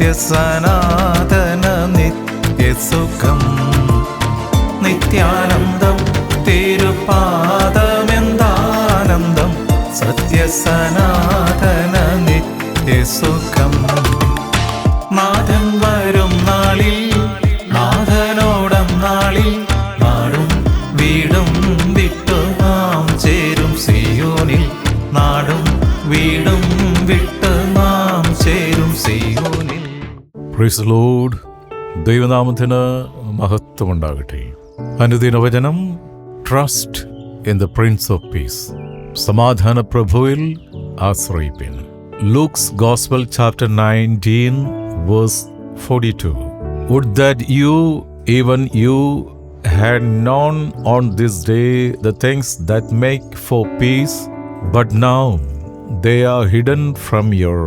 സത്യസനാതന നിത്യസുഖം. നിത്യാനന്ദം തിരുപാദമെന്താനന്ദം. സത്യസനാതന നിത്യസുഖം. നാഥൻ വരും നാളിൽ നാഥനോടം നാളിൽ നാടും വീടും വിട്ടു നാം ചേരും. സിയോനിൽ നാടും വീടും പ്രൈസ് ലോഡ് ദൈവനാമത്തിന് മഹത്വമുണ്ടാകട്ടെ. അനുദിന വചനം trust in the prince of peace സമാധാന പ്രഭുവിൽ ആശ്രയിപ്പിൻ. Luke's gospel chapter nineteen verse forty two would that you even you had known on this day the things that make for peace, but now they are hidden from your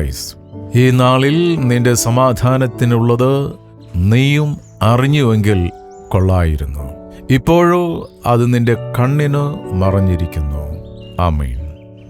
eyes. ഈ നാളിൽ നിന്റെ സമാധാനത്തിനുള്ളത് നീയും അറിഞ്ഞുവെങ്കിൽ കൊള്ളായിരുന്നു. ഇപ്പോഴോ അത് നിന്റെ കണ്ണിന് മറഞ്ഞിരിക്കുന്നു. ആമീൻ.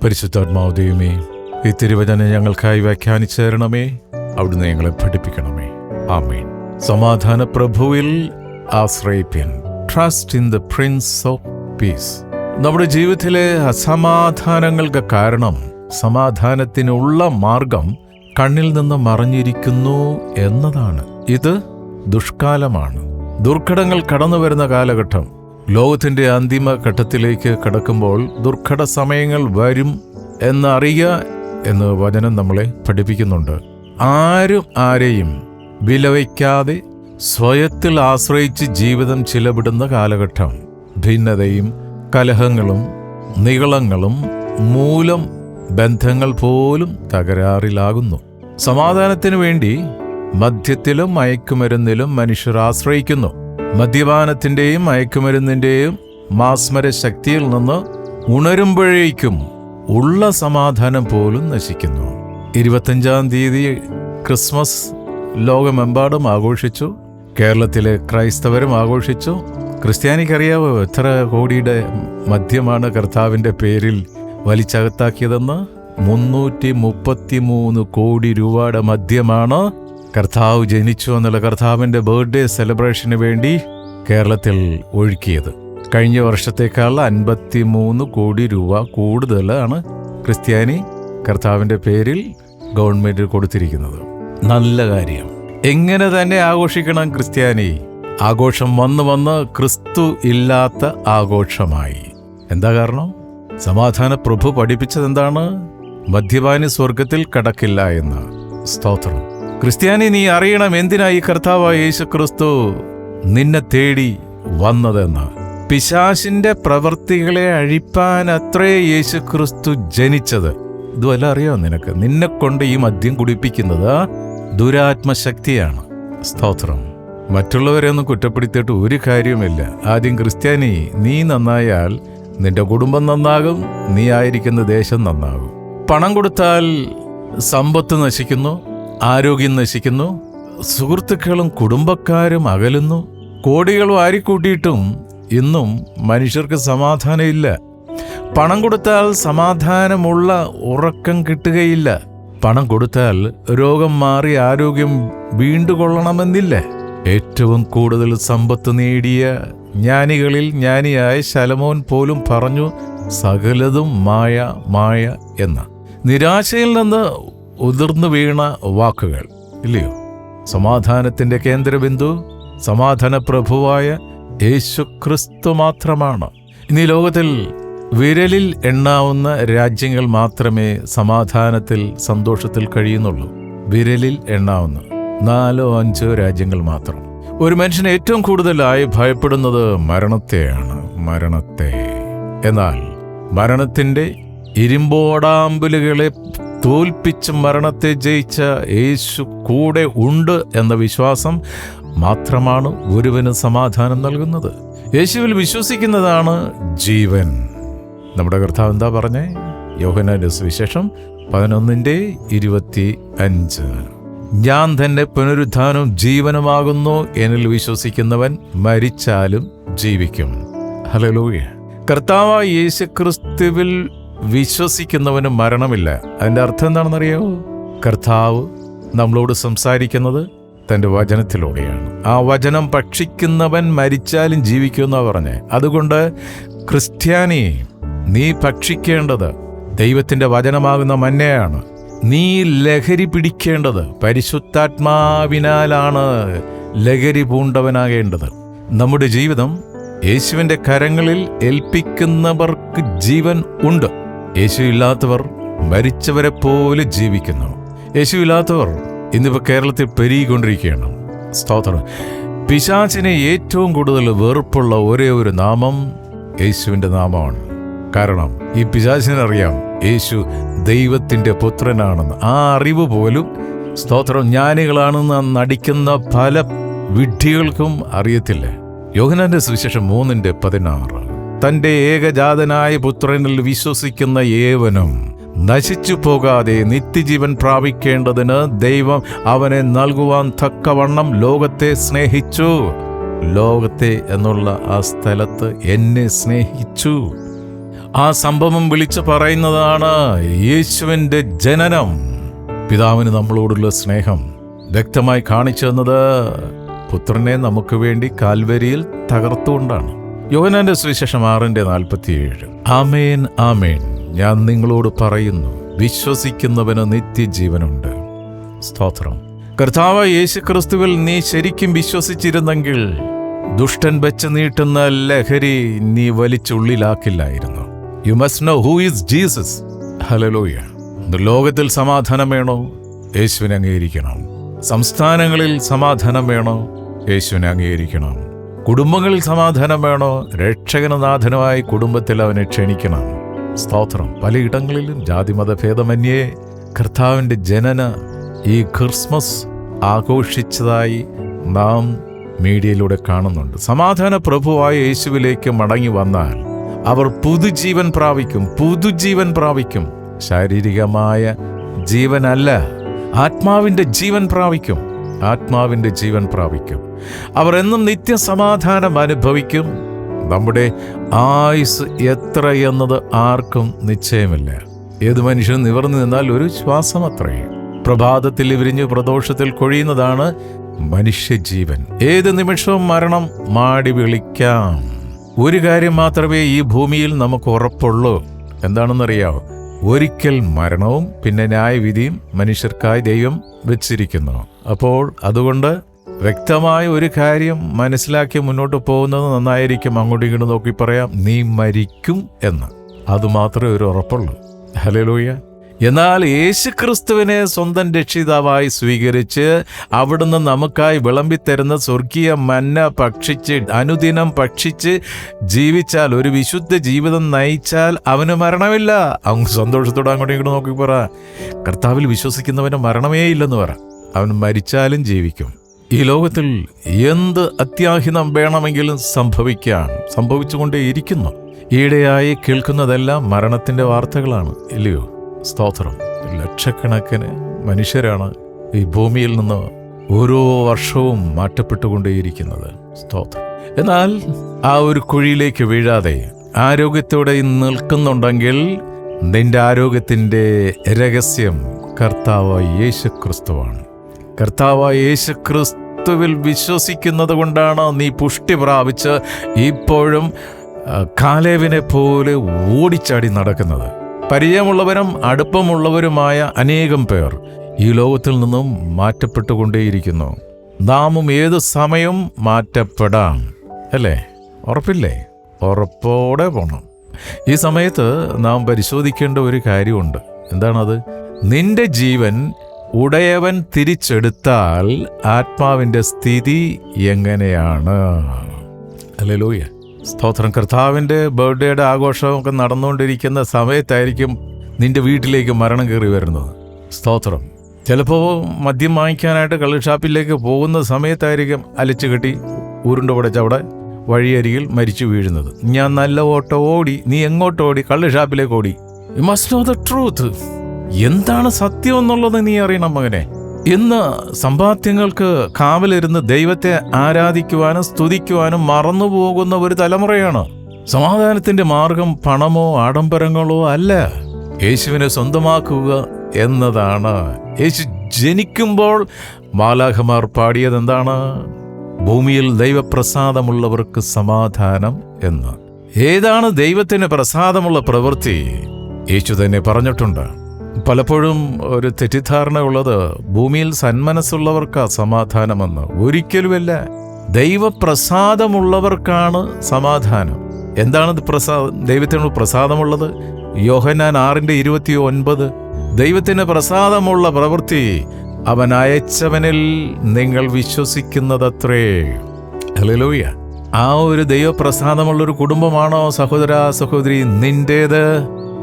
പരിശുദ്ധാത്മാവ് ദൈവമേ ഈ തിരുവചനം ഞങ്ങൾക്കായി വ്യാഖ്യാനിച്ചു തരണമേ അവിടുന്ന് ഞങ്ങളെ പഠിപ്പിക്കണമേ. ആമീൻ. സമാധാന പ്രഭുവിൽ ആശ്രയിപ്പിൻ. Trust in the prince of peace നമ്മുടെ ജീവിതത്തിലെ അസമാധാനങ്ങൾക്ക് കാരണം സമാധാനത്തിനുള്ള മാർഗം കണ്ണിൽ നിന്ന് മറഞ്ഞിരിക്കുന്നു എന്നതാണ്. ഇത് ദുഷ്കാലമാണ്. ദുർഘടങ്ങൾ കടന്നു വരുന്ന കാലഘട്ടം. ലോകത്തിന്റെ അന്തിമ ഘട്ടത്തിലേക്ക് കടക്കുമ്പോൾ ദുർഘട സമയങ്ങൾ വരും എന്നറിയുക എന്ന് വചനം നമ്മളെ പഠിപ്പിക്കുന്നുണ്ട്. ആരും ആരെയും വിലവയ്ക്കാതെ സ്വയത്തിൽ ആശ്രയിച്ച് ജീവിതം ചിലവിടുന്ന കാലഘട്ടം. ഭിന്നതയും കലഹങ്ങളും നികളങ്ങളും മൂലം ബന്ധങ്ങൾ പോലും തകരാറിലാകുന്നു. സമാധാനത്തിനു വേണ്ടി മദ്യത്തിലും മയക്കുമരുന്നിലും മനുഷ്യർ ആശ്രയിക്കുന്നു. മദ്യപാനത്തിന്റെയും മയക്കുമരുന്നിന്റെയും മാസ്മര ശക്തിയിൽ നിന്ന് ഉണരുമ്പോഴേക്കും ഉള്ള സമാധാനം പോലും നശിക്കുന്നു. ഇരുപത്തഞ്ചാം തീയതി ക്രിസ്മസ് ലോകമെമ്പാടും ആഘോഷിച്ചു. കേരളത്തിലെ ക്രൈസ്തവരും ആഘോഷിച്ചു. ക്രിസ്ത്യാനിക്കറിയാവോ എത്ര കോടിയുടെ മദ്യമാണ് കർത്താവിന്റെ പേരിൽ വലിച്ചകത്താക്കിയതെന്ന് മുന്നൂറ്റി മുപ്പത്തി മൂന്ന് കോടി രൂപയുടെ മദ്യമാണ് കർത്താവ് ജനിച്ചു എന്നുള്ള കർത്താവിന്റെ ബർത്ത്ഡേ സെലിബ്രേഷന് വേണ്ടി കേരളത്തിൽ ഒഴുക്കിയത്. കഴിഞ്ഞ വർഷത്തേക്കാൾ അൻപത്തി മൂന്ന് കോടി രൂപ കൂടുതലാണ് ക്രിസ്ത്യാനി കർത്താവിന്റെ പേരിൽ ഗവൺമെന്റ് കൊടുത്തിരിക്കുന്നത്. നല്ല കാര്യം. എങ്ങനെ തന്നെ ആഘോഷിക്കണം ക്രിസ്ത്യാനി? ആഘോഷം വന്ന് വന്ന് ക്രിസ്തു ഇല്ലാത്ത ആഘോഷമായി. എന്താ കാരണം? സമാധാന പ്രഭു പഠിപ്പിച്ചത് എന്താണ് മദ്യപാനി സ്വർഗത്തിൽ കടക്കില്ല എന്ന്. സ്തോത്രം. ക്രിസ്ത്യാനി നീ അറിയണം എന്തിനായി കർത്താവായ യേശു ക്രിസ്തു നിന്നെ തേടി വന്നതെന്ന്. പിശാശിന്റെ പ്രവൃത്തികളെ അഴിപ്പാൻ അത്രേ യേശു ക്രിസ്തു ജനിച്ചത്. ഇതുവല്ല അറിയാം നിനക്ക്? നിന്നെ കൊണ്ട് ഈ മദ്യം കുടിപ്പിക്കുന്നത് ദുരാത്മശക്തിയാണ്. സ്തോത്രം. മറ്റുള്ളവരെ ഒന്നും കുറ്റപ്പെടുത്തിയിട്ട് ഒരു കാര്യവുമില്ല. ആദ്യം ക്രിസ്ത്യാനി നീ നന്നായാൽ നിന്റെ കുടുംബം നന്നാകും നീ ആയിരിക്കുന്ന ദേശം നന്നാകും. പണം കൊടുത്താൽ സമ്പത്ത് നശിക്കുന്നു ആരോഗ്യം നശിക്കുന്നു സുഹൃത്തുക്കളും കുടുംബക്കാരും അകലുന്നു. കോടികൾ വാരിക്കൂട്ടിയിട്ടും ഇന്നും മനുഷ്യർക്ക് സമാധാനമില്ല. പണം കൊടുത്താൽ സമാധാനമുള്ള ഉറക്കം കിട്ടുകയില്ല. പണം കൊടുത്താൽ രോഗം മാറി ആരോഗ്യം വീണ്ടുകൊള്ളണമെന്നില്ല. ഏറ്റവും കൂടുതൽ സമ്പത്ത് നേടിയ ജ്ഞാനികളിൽ ജ്ഞാനിയായ ശലമോൻ പോലും പറഞ്ഞു സകലതും മായ മായ എന്ന. നിരാശയിൽ നിന്ന് ഉതിർന്നു വീണ വാക്കുകൾ ഇല്ലയോ? സമാധാനത്തിന്റെ കേന്ദ്രബിന്ദു സമാധാന പ്രഭുവായ യേശു ക്രിസ്തു മാത്രമാണ്. ഇനി ലോകത്തിൽ വിരലിൽ എണ്ണാവുന്ന രാജ്യങ്ങൾ മാത്രമേ സമാധാനത്തിൽ സന്തോഷത്തിൽ കഴിയുന്നുള്ളൂ. വിരലിൽ എണ്ണാവുന്ന നാലോ അഞ്ചോ രാജ്യങ്ങൾ മാത്രം. ഒരു മനുഷ്യൻ ഏറ്റവും കൂടുതലായി ഭയപ്പെടുന്നത് മരണത്തെയാണ്. മരണത്തെ. എന്നാൽ മരണത്തിന്റെ ഇരുമ്പോടാമ്പലുകളെ തോൽപ്പിച്ച് മരണത്തെ ജയിച്ച യേശു കൂടെ ഉണ്ട് എന്ന വിശ്വാസം മാത്രമാണ് ഒരുവന് സമാധാനം നൽകുന്നത്. യേശുവിൽ വിശ്വസിക്കുന്നതാണ് ജീവൻ. നമ്മുടെ കർത്താവ് എന്താ പറഞ്ഞേ? യോഹനാന്റെ സുവിശേഷം പതിനൊന്നിന്റെ ഇരുപത്തി അഞ്ച് ഞാൻ തന്നെ പുനരുദ്ധാനവും ജീവനുമാകുന്നു എന്നിൽ വിശ്വസിക്കുന്നവൻ മരിച്ചാലും ജീവിക്കും. ഹലലൂയ കർത്താവായ യേശുക്രിസ്തുവിൽ വിശ്വസിക്കുന്നവന് മരണമില്ല. അതിന്റെ അർത്ഥം എന്താണെന്നറിയാമോ കർത്താവ് നമ്മളോട് സംസാരിക്കുന്നത് തന്റെ വചനത്തിലൂടെയാണ്. ആ വചനം ഭക്ഷിക്കുന്നവൻ മരിച്ചാലും ജീവിക്കുമെന്നാ പറഞ്ഞേ. അതുകൊണ്ട് ക്രിസ്ത്യാനി നീ ഭക്ഷിക്കേണ്ടത് ദൈവത്തിന്റെ വചനമാകുന്ന മന്നയാണ് നീ ലഹരി പിടിക്കേണ്ടത് പരിശുദ്ധാത്മാവിനാലാണ്. ലഹരി പൂണ്ടവനാകേണ്ടത്. നമ്മുടെ ജീവിതം യേശുവിന്റെ കരങ്ങളിൽ ഏൽപ്പിക്കുന്നവർക്ക് ജീവൻ ഉണ്ട്. യേശു ഇല്ലാത്തവർ മരിച്ചവരെ പോലെ ജീവിക്കുന്നു. യേശു ഇല്ലാത്തവർ ഇന്നിപ്പോൾ കേരളത്തിൽ പെരുകിക്കൊണ്ടിരിക്കുകയാണ്. സ്തോത്രം. പിശാചിനെ ഏറ്റവും കൂടുതൽ വെറുപ്പുള്ള ഒരേ ഒരു നാമം യേശുവിന്റെ നാമമാണ്. കാരണം ഈ പിശാചിനറിയാം യേശു ദൈവത്തിന്റെ പുത്രനാണെന്ന്. ആ അറിവ് പോലും സ്തോത്രം ജ്ഞാനികളാണെന്ന് നടിക്കുന്ന പല വിഡ്ഢികൾക്കും അറിയത്തില്ല. യോഹനാന്റെ സുവിശേഷം മൂന്നിന്റെ പതിനാറ്. തന്റെ ഏകജാതനായ പുത്രനിൽ വിശ്വസിക്കുന്ന ഏവനും നശിച്ചു പോകാതെ നിത്യജീവൻ പ്രാപിക്കേണ്ടതിന് ദൈവം അവനെ നൽകുവാൻ തക്കവണ്ണം ലോകത്തെ സ്നേഹിച്ചു. ലോകത്തെ എന്നുള്ള ആ സ്ഥലത്ത് എന്നെ സ്നേഹിച്ചു. ആ സംഭവം വിളിച്ചു പറയുന്നതാണ് യേശുവിന്റെ ജനനം. പിതാവിന് നമ്മളോടുള്ള സ്നേഹം വ്യക്തമായി കാണിച്ചു തന്നത് പുത്രനെ നമുക്ക് വേണ്ടി കാൽവരിയിൽ തകർത്തുകൊണ്ടാണ്. യോഹനാന്റെ സുവിശേഷം ആറിന്റെ നാൽപ്പത്തിയേഴ്. ആമേൻ ആമേൻ. ഞാൻ നിങ്ങളോട് പറയുന്നു വിശ്വസിക്കുന്നവന് നിത്യജീവനുണ്ട്. സ്തോത്രം. കർത്താവ് യേശു ക്രിസ്തുവിൽ നീ ശരിക്കും വിശ്വസിച്ചിരുന്നെങ്കിൽ ദുഷ്ടൻ വെച്ച് നീട്ടുന്ന ലഹരി നീ വലിച്ചുള്ളിലാക്കില്ലായിരുന്നു. You must know who is Jesus hallelujah ലോകത്തിൽ സമാധാനം വേണോ? യേശുവിനെ അംഗീകരിക്കണം. സംസ്ഥാനങ്ങളിൽ സമാധാനം വേണോ? യേശുവിനെ അംഗീകരിക്കണം. കുടുംബങ്ങളിൽ സമാധാനം വേണോ? രക്ഷകനനാഥനുമായി കുടുംബത്തിൽ അവനെ ക്ഷണിക്കണം. സ്തോത്രം. പലയിടങ്ങളിലും ജാതിമതഭേദമന്യേ കർത്താവിന്റെ ജനന ഈ ക്രിസ്മസ് ആഘോഷിച്ചതായി നാം മീഡിയയിലൂടെ കാണുന്നുണ്ട്. സമാധാന പ്രഭുവായ യേശുവിലേക്ക് മടങ്ങി വന്നാൽ അവർ പുതുജീവൻ പ്രാപിക്കും പുതുജീവൻ പ്രാപിക്കും. ശാരീരികമായ ജീവനല്ല ആത്മാവിന്റെ ജീവൻ പ്രാപിക്കും ആത്മാവിന്റെ ജീവൻ പ്രാപിക്കും. അവർ എന്നും നിത്യസമാധാനം അനുഭവിക്കും. നമ്മുടെ ആയുസ് എത്ര എന്നത് ആർക്കും നിശ്ചയമില്ല. ഏത് മനുഷ്യനും നിവർന്നു നിന്നാൽ ഒരു ശ്വാസം അത്രേ പ്രഭാതത്തിൽ വിരിഞ്ഞ് പ്രദോഷത്തിൽ കൊഴിയുന്നതാണ് മനുഷ്യജീവൻ. ഏത് നിമിഷവും മരണം മാടി വിളിക്കാം. ഒരു കാര്യം മാത്രമേ ഈ ഭൂമിയിൽ നമുക്ക് ഉറപ്പുള്ളൂ. എന്താണെന്നറിയാവോ? ഒരിക്കൽ മരണവും പിന്നെ ന്യായവിധിയും മനുഷ്യർക്കായി ദൈവം വെച്ചിരിക്കുന്നു. അപ്പോൾ അതുകൊണ്ട് വ്യക്തമായ ഒരു കാര്യം മനസ്സിലാക്കി മുന്നോട്ട് പോകുന്നത് നന്നായിരിക്കും. അങ്ങോട്ടും ഇങ്ങോട്ടും നോക്കി പറയാം നീ മരിക്കും എന്ന്. അതുമാത്രമേ ഒരു ഉറപ്പുള്ളൂ. ഹലലൂയ എന്നാൽ യേശുക്രിസ്തുവിനെ സ്വന്തം രക്ഷിതാവായി സ്വീകരിച്ച് അവിടുന്ന് നമുക്കായി വിളമ്പിത്തരുന്ന സ്വർഗീയ മന്ന ഭക്ഷിച്ച് അനുദിനം ഭക്ഷിച്ച് ജീവിച്ചാൽ ഒരു വിശുദ്ധ ജീവിതം നയിച്ചാൽ അവന് മരണമില്ല. അവൻ സന്തോഷത്തോടെ അങ്ങോട്ടും ഇങ്ങോട്ടും നോക്കി പറ. കർത്താവിൽ വിശ്വസിക്കുന്നവന് മരണമേ ഇല്ലെന്ന് പറ. അവൻ മരിച്ചാലും ജീവിക്കും. ഈ ലോകത്തിൽ എന്ത് അത്യാഹിതം വേണമെങ്കിലും സംഭവിക്കാൻ സംഭവിച്ചുകൊണ്ടേയിരിക്കുന്നു. ഈയിടെയായി കേൾക്കുന്നതെല്ലാം മരണത്തിന്റെ വാർത്തകളാണ് ഇല്ലയോ? സ്തോത്രം. ലക്ഷക്കണക്കിന് മനുഷ്യരാണ് ഈ ഭൂമിയിൽ നിന്ന് ഓരോ വർഷവും മാറ്റപ്പെട്ടുകൊണ്ടേയിരിക്കുന്നത്. സ്തോത്രം. എന്നാൽ ആ ഒരു കുഴിയിലേക്ക് വീഴാതെ ആരോഗ്യത്തോടെ നിൽക്കുന്നുണ്ടെങ്കിൽ നിന്റെ ആരോഗ്യത്തിന്റെ രഹസ്യം കർത്താവ് യേശു ക്രിസ്തുവാണ് കർത്താവ് യേശു ക്രിസ്തുവിൽ വിശ്വസിക്കുന്നത് കൊണ്ടാണ് നീ പുഷ്ടി പ്രാപിച്ച് ഇപ്പോഴും കാലേവിനെ പോലെ ഓടിച്ചാടി നടക്കുന്നത്. പരിചയമുള്ളവരും അടുപ്പമുള്ളവരുമായ അനേകം പേർ ഈ ലോകത്തിൽ നിന്നും മാറ്റപ്പെട്ടുകൊണ്ടേയിരിക്കുന്നു. നാമും ഏത് സമയം മാറ്റപ്പെടാം? അല്ലേ? ഉറപ്പില്ലേ? ഉറപ്പോടെ പോണം. ഈ സമയത്ത് നാം പരിശോധിക്കേണ്ട ഒരു കാര്യമുണ്ട്. എന്താണത്? നിന്റെ ജീവൻ ഉടയവൻ തിരിച്ചെടുത്താൽ ആത്മാവിന്റെ സ്ഥിതി എങ്ങനെയാണ്? അല്ലേലൂയ സ്തോത്രം. കർത്താവിന്റെ ബർത്ത്ഡേയുടെ ആഘോഷമൊക്കെ നടന്നുകൊണ്ടിരിക്കുന്ന സമയത്തായിരിക്കും നിന്റെ വീട്ടിലേക്ക് മരണം കയറി വരുന്നത്. സ്തോത്രം. ചിലപ്പോൾ മദ്യം വാങ്ങിക്കാനായിട്ട് കള്ള് ഷാപ്പിലേക്ക് പോകുന്ന സമയത്തായിരിക്കും അലച്ചു കെട്ടി ഉരുണ്ട് പിടച്ച് അവിടെ വഴിയരികിൽ മരിച്ചു വീഴുന്നത്. ഞാൻ നല്ല ഓട്ടോ ഓടി നീ എങ്ങോട്ട് ഓടി? കള്ള് ഷാപ്പിലേക്ക് ഓടി. You must know the truth എന്താണ് സത്യം എന്നുള്ളത് നീ അറിയണം മകനെ. ഇന്ന് സമ്പാദ്യങ്ങൾക്ക് കാവലിരുന്ന് ദൈവത്തെ ആരാധിക്കുവാനും സ്തുതിക്കുവാനും മറന്നുപോകുന്ന ഒരു തലമുറയാണ്. സമാധാനത്തിന്റെ മാർഗം പണമോ ആഡംബരങ്ങളോ അല്ല. യേശുവിനെ സ്വന്തമാക്കുക എന്നതാണ്. യേശു ജനിക്കുമ്പോൾ മാലാഖമാർ പാടിയത് എന്താണ്? ഭൂമിയിൽ ദൈവപ്രസാദമുള്ളവർക്ക് സമാധാനം എന്ന്. ഏതാണ് ദൈവത്തിന് പ്രസാദമുള്ള പ്രവൃത്തി? യേശു തന്നെ പറഞ്ഞിട്ടുണ്ട്. പലപ്പോഴും ഒരു തെറ്റിദ്ധാരണ ഉള്ളത് ഭൂമിയിൽ സന്മനസ്സുള്ളവർക്ക് സമാധാനമെന്ന്. ഒരിക്കലുമല്ല ദൈവപ്രസാദമുള്ളവർക്കാണ് സമാധാനം. എന്താണ് പ്രസാദം പ്രസാ ദൈവത്തിന് പ്രസാദമുള്ളത്? യോഹന്നാൻ ആറിന്റെ ഇരുപത്തി ഒൻപത് ദൈവത്തിന് പ്രസാദമുള്ള പ്രവൃത്തി അവൻ അയച്ചവനിൽ നിങ്ങൾ വിശ്വസിക്കുന്നതത്രേ. ഹല്ലേലൂയ. ആ ഒരു ദൈവപ്രസാദമുള്ളൊരു കുടുംബമാണോ സഹോദര സഹോദരി നിന്റേത്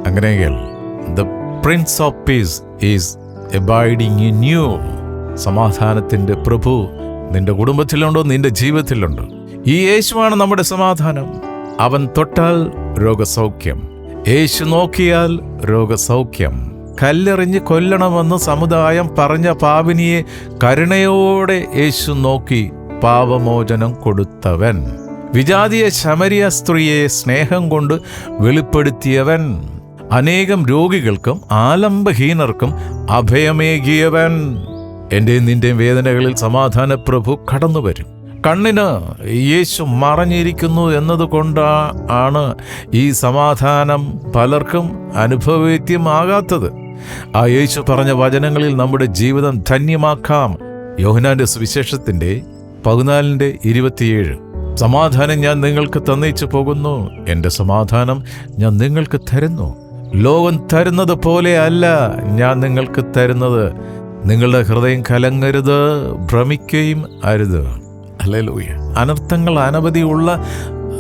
അങ്ങനെയെങ്കിൽ the prince of peace is abiding in you സമാധാനത്തിന്റെ പ്രഭു നിന്റെ കുടുംബത്തിലുണ്ടോ നിന്റെ ജീവിതത്തിലുണ്ടോ. ഈ യേശുവാണ് നമ്മുടെ സമാധാനം. അവൻ തൊട്ടാൽ രോഗസൗഖ്യം. യേശു നോക്കിയാൽ രോഗസൗഖ്യം. കല്ലെറിഞ്ഞ് കൊല്ലണമെന്ന് സമുദായം പറഞ്ഞ പാവിനിയെ കരുണയോടെ യേശു നോക്കി പാപമോചനം കൊടുത്തവൻ. വിജാതിയ ശമരിയ സ്ത്രീയെ സ്നേഹം കൊണ്ട് വെളിപ്പെടുത്തിയവൻ. അനേകം രോഗികൾക്കും ആലംബഹീനർക്കും അഭയമേകിയവൻ. എന്റെയും നിന്റെയും വേദനകളിൽ സമാധാന പ്രഭു കടന്നു വരും കണ്ണിന് യേശു മറഞ്ഞിരിക്കുന്നു എന്നതുകൊണ്ട് ആണ് ഈ സമാധാനം പലർക്കും അനുഭവവേദ്യമാകാത്തത്. ആ യേശു പറഞ്ഞ വചനങ്ങളിൽ നമ്മുടെ ജീവിതം ധന്യമാക്കാം. യോഹനാന്റെ സുവിശേഷത്തിന്റെ പതിനാലിന്റെ ഇരുപത്തിയേഴ്. സമാധാനം ഞാൻ നിങ്ങൾക്ക് തന്നയിച്ചു പോകുന്നു. എന്റെ സമാധാനം ഞാൻ നിങ്ങൾക്ക് തരുന്നു. ലോകം തരുന്നത് പോലെ അല്ല ഞാൻ നിങ്ങൾക്ക് തരുന്നത്. നിങ്ങളുടെ ഹൃദയം കലങ്ങരുത് ഭ്രമിക്കുകയും അരുത്. അല്ലേലൂയ അനർത്ഥങ്ങൾ അനവധിയുള്ള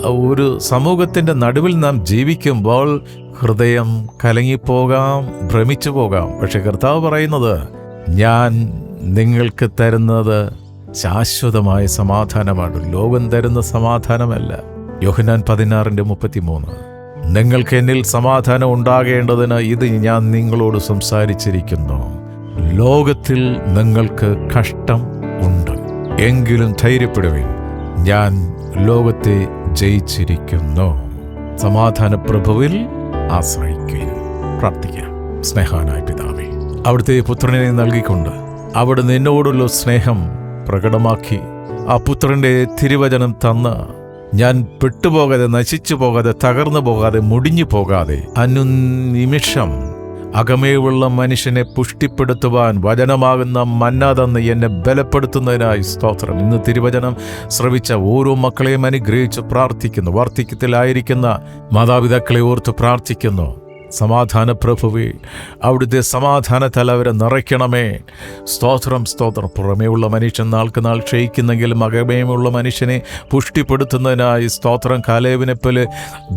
ഒരു സമൂഹത്തിന്റെ നടുവിൽ നാം ജീവിക്കുമ്പോൾ ഹൃദയം കലങ്ങിപ്പോകാം ഭ്രമിച്ചു പോകാം. പക്ഷെ കർത്താവ് പറയുന്നത് ഞാൻ നിങ്ങൾക്ക് തരുന്നത് ശാശ്വതമായ സമാധാനമാണ്. ലോകം തരുന്ന സമാധാനമല്ല. യോഹനാൻ പതിനാറിന്റെ മുപ്പത്തിമൂന്ന്. നിങ്ങൾക്ക് എന്നിൽ സമാധാനം ഉണ്ടാകേണ്ടതിന് ഇത് ഞാൻ നിങ്ങളോട് സംസാരിച്ചിരിക്കുന്നു. ലോകത്തിൽ നിങ്ങൾക്ക് കഷ്ടം ഉണ്ട്. എങ്കിലും ധൈര്യപ്പെടുവിൻ. ഞാൻ ലോകത്തെ ജയിച്ചിരിക്കുന്നു. സമാധാന പ്രഭുവിൽ ആശ്രയിക്കുകയും പ്രാർത്ഥിക്കാം. സ്നേഹാനായ പിതാവേ അവിടുത്തെ പുത്രനെ നൽകിക്കൊണ്ട് അവിടെ നിന്നോടുള്ള സ്നേഹം പ്രകടമാക്കി ആ പുത്രന്റെ തിരുവചനം തന്ന് ഞാൻ പെട്ടുപോകാതെ നശിച്ചു പോകാതെ തകർന്നു പോകാതെ മുടിഞ്ഞു പോകാതെ അനുനിമിഷം അകമേയുള്ള മനുഷ്യനെ പുഷ്ടിപ്പെടുത്തുവാൻ വചനമാകുന്ന മന്ന തന്ന് എന്നെ ബലപ്പെടുത്തുന്നതിനായി സ്തോത്രം. ഇന്ന് തിരുവചനം ശ്രവിച്ച ഓരോ മക്കളെയും അനുഗ്രഹിച്ച് പ്രാർത്ഥിക്കുന്നു. വാർദ്ധക്യത്തിലായിരിക്കുന്ന മാതാപിതാക്കളെ ഓർത്ത് പ്രാർത്ഥിക്കുന്നു. സമാധാന പ്രഭുവേ അവിടുത്തെ സമാധാന അവരെ നിറയ്ക്കണമേ. സ്തോത്രം സ്തോത്രം. ഉള്ള മനുഷ്യൻ നാൾക്ക് നാൾ ക്ഷയിക്കുന്നെങ്കിലും അകമേയുള്ള മനുഷ്യനെ പുഷ്ടിപ്പെടുത്തുന്നതിനായി സ്തോത്രം. കാലേവിനെ പോലെ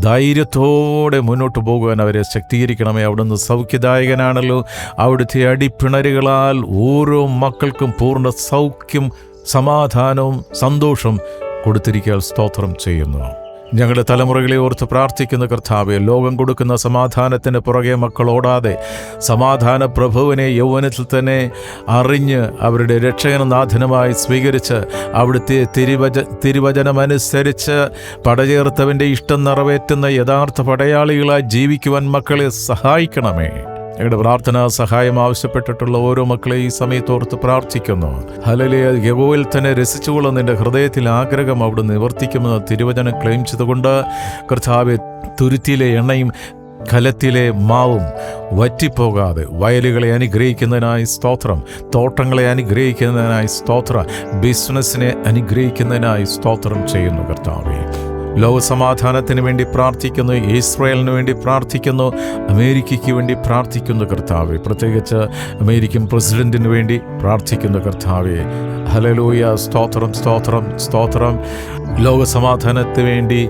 ധൈര്യത്തോടെ മുന്നോട്ട് പോകുവാൻ അവരെ ശക്തീകരിക്കണമേ. അവിടുന്ന് സൗഖ്യദായകനാണല്ലോ. അവിടുത്തെ അടിപ്പിണരുകളാൽ ഓരോ മക്കൾക്കും പൂർണ സൗഖ്യം സമാധാനവും സന്തോഷം കൊടുത്തിരിക്കാൻ സ്തോത്രം ചെയ്യുന്നു. ഞങ്ങളുടെ തലമുറകളെ ഓർത്ത് പ്രാർത്ഥിക്കുന്ന കർത്താവെ ലോകം കൊടുക്കുന്ന സമാധാനത്തിന് പുറകെ മക്കൾ ഓടാതെ സമാധാന പ്രഭുവിനെ യൗവനത്തിൽ തന്നെ അറിഞ്ഞ് അവരുടെ രക്ഷകനാഥനമായി സ്വീകരിച്ച് അവിടുത്തെ തിരുവച തിരുവചനമനുസരിച്ച് പടചേർത്തവന്റെ ഇഷ്ടം നിറവേറ്റുന്ന യഥാർത്ഥ പടയാളികളായി ജീവിക്കുവാൻ മക്കളെ സഹായിക്കണമേ. ഞങ്ങളുടെ പ്രാർത്ഥന സഹായം ആവശ്യപ്പെട്ടിട്ടുള്ള ഓരോ മക്കളെ ഈ സമയത്തോർത്ത് പ്രാർത്ഥിക്കുന്നു. ഹലലിയ യഗോയിൽ തന്നെ രസിച്ചുകൊള്ളുന്ന നിന്റെ ഹൃദയത്തിൽ ആഗ്രഹം അവിടെ നിവർത്തിക്കുമെന്ന് തിരുവചനം ക്ലെയിം ചെയ്തുകൊണ്ട് കർത്താവ് തുരുത്തിയിലെ എണ്ണയും കലത്തിലെ മാവും വറ്റിപ്പോകാതെ വയലുകളെ അനുഗ്രഹിക്കുന്നതിനായി സ്തോത്രം തോട്ടങ്ങളെ അനുഗ്രഹിക്കുന്നതിനായി സ്തോത്രം ബിസിനസ്സിനെ അനുഗ്രഹിക്കുന്നതിനായി സ്തോത്രം ചെയ്യുന്നു കർത്താവെ. ലോകസമാധാനത്തിന് വേണ്ടി പ്രാർത്ഥിക്കുന്നു ഇസ്രായേലിന് വേണ്ടി പ്രാർത്ഥിക്കുന്നു അമേരിക്കയ്ക്ക് വേണ്ടി പ്രാർത്ഥിക്കുന്നു കർത്താവെ. പ്രത്യേകിച്ച് അമേരിക്കൻ പ്രസിഡന്റിന് വേണ്ടി പ്രാർത്ഥിക്കുന്നു കർത്താവെ. ഹലലൂയ സ്തോത്രം സ്തോത്രം സ്തോത്രം. ലോകസമാധാനത്തിന് വേണ്ടി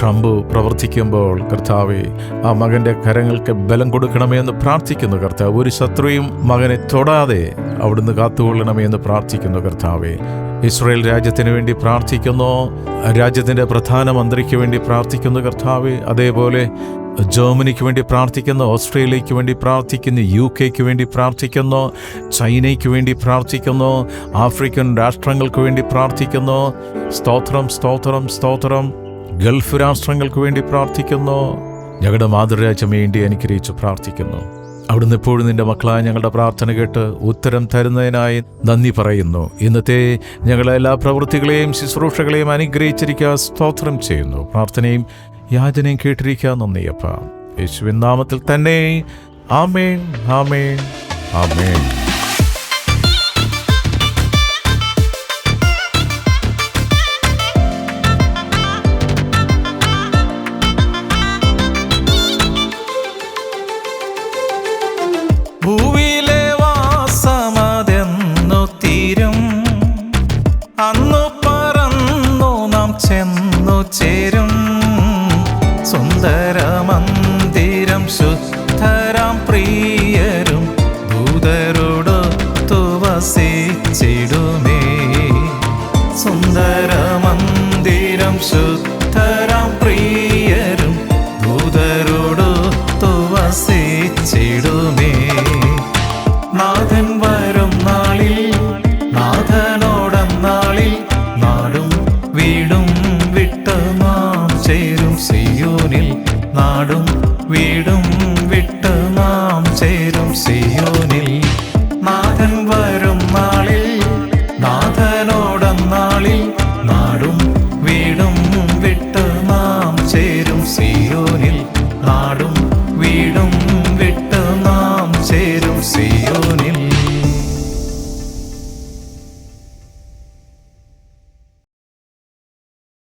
ട്രംപ് പ്രവർത്തിക്കുമ്പോൾ കർത്താവെ ആ മകന്റെ കരങ്ങൾക്ക് ബലം കൊടുക്കണമേ എന്ന് പ്രാർത്ഥിക്കുന്നു കർത്താവ്. ഒരു ശത്രുവും മകനെ തൊടാതെ അവിടുന്ന് കാത്തുകൊള്ളണമേ എന്ന് പ്രാർത്ഥിക്കുന്നു കർത്താവെ. ഇസ്രയേൽ രാജ്യത്തിന് വേണ്ടി പ്രാർത്ഥിക്കുന്നു. രാജ്യത്തിന്റെ പ്രധാനമന്ത്രിക്ക് വേണ്ടി പ്രാർത്ഥിക്കുന്നു കർത്താവ്. അതേപോലെ ജർമ്മനിക്ക് വേണ്ടി പ്രാർത്ഥിക്കുന്നു ഓസ്ട്രേലിയയ്ക്ക് വേണ്ടി പ്രാർത്ഥിക്കുന്നു യു കെക്ക് വേണ്ടി പ്രാർത്ഥിക്കുന്നു ചൈനയ്ക്ക് വേണ്ടി പ്രാർത്ഥിക്കുന്നു ആഫ്രിക്കൻ രാഷ്ട്രങ്ങൾക്ക് വേണ്ടി പ്രാർത്ഥിക്കുന്നു. സ്തോത്രം സ്തോത്രം സ്തോത്രം. ഗൾഫ് രാഷ്ട്രങ്ങൾക്ക് വേണ്ടി പ്രാർത്ഥിക്കുന്നു. ഞങ്ങളുടെ മാതൃരാജ്യം വേണ്ടി അനുഗ്രഹിച്ച് പ്രാർത്ഥിക്കുന്നു. അവിടുന്ന് എപ്പോഴും നിന്റെ മക്കളായ ഞങ്ങളുടെ പ്രാർത്ഥന കേട്ട് ഉത്തരം തരുന്നതിനായി നന്ദി പറയുന്നു. ഇന്നത്തെ ഞങ്ങളെ എല്ലാ പ്രവൃത്തികളെയും ശുശ്രൂഷകളെയും അനുഗ്രഹിച്ചിരിക്കുക സ്തോത്രം ചെയ്യുന്നു. പ്രാർത്ഥനയും യാചനയും കേട്ടിരിക്കുക. നന്ദിയപ്പ യേശുവിൻ നാമത്തിൽ തന്നെ. ആമേൻ ആമേൻ ആമേൻ.